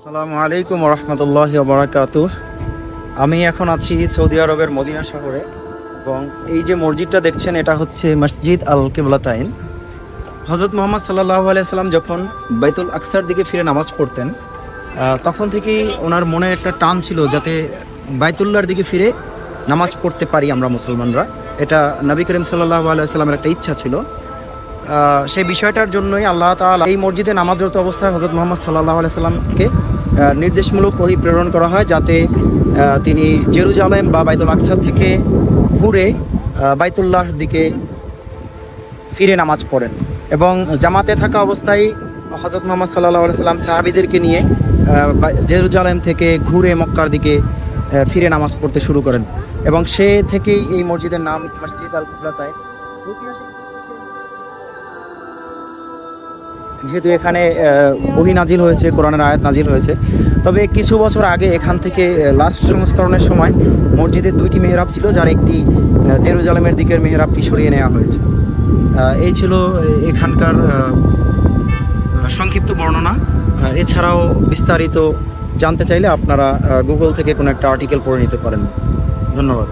আসসালামু আলাইকুম রহমতুল্লাহ বারাকাত আমি এখন আছি সৌদি আরবের মদিনা শহরে এবং এই যে মসজিদটা দেখছেন, এটা হচ্ছে মসজিদ আল কিবলাতাইন। হজরত মোহাম্মদ সাল্লাহ আলাইসাল্লাম যখন বাইতুল আকসার দিকে ফিরে নামাজ পড়তেন তখন থেকেই ওনার মনের একটা টান ছিল যাতে বাইতুল্লাহর দিকে ফিরে নামাজ পড়তে পারি আমরা মুসলমানরা। এটা নবী করিম সাল্লাহ আলাইসাল্লামের একটা ইচ্ছা ছিল। সেই বিষয়টার জন্যই আল্লাহ তাআলা এই মসজিদে নামাজরত অবস্থায় হজরত মোহাম্মদ সাল্লাহ আলাইসাল্লামকে নির্দেশমূলক ওহি প্রেরণ করা হয় যাতে তিনি জেরুজালেম বা বাইতুল আকসার থেকে ঘুরে বাইতুল্লাহর দিকে ফিরে নামাজ পড়েন। এবং জামাতে থাকা অবস্থায় হজরত মোহাম্মদ সাল্লাহ আলাইসাল্লাম সাহাবিদেরকে নিয়ে জেরুজালেম থেকে ঘুরে মক্কার দিকে ফিরে নামাজ পড়তে শুরু করেন। এবং সে থেকেই এই মসজিদের নাম মসজিদ আল কুবলাতায় ঐতিহাসিক যেহেতু এখানে বহি নাজিল হয়েছে, কোরআনের আয়াত নাজিল হয়েছে। তবে কিছু বছর আগে এখান থেকে লাস্ট সংস্করণের সময় মসজিদের দুইটি মেহরাব ছিল, যার একটি জেরুজালেমের দিকের মেহরাবটি সরিয়ে নেওয়া হয়েছে। এই ছিল এখানকার সংক্ষিপ্ত বর্ণনা। এছাড়াও বিস্তারিত জানতে চাইলে আপনারা গুগল থেকে কোনো একটা আর্টিকেল পড়ে নিতে পারেন। ধন্যবাদ।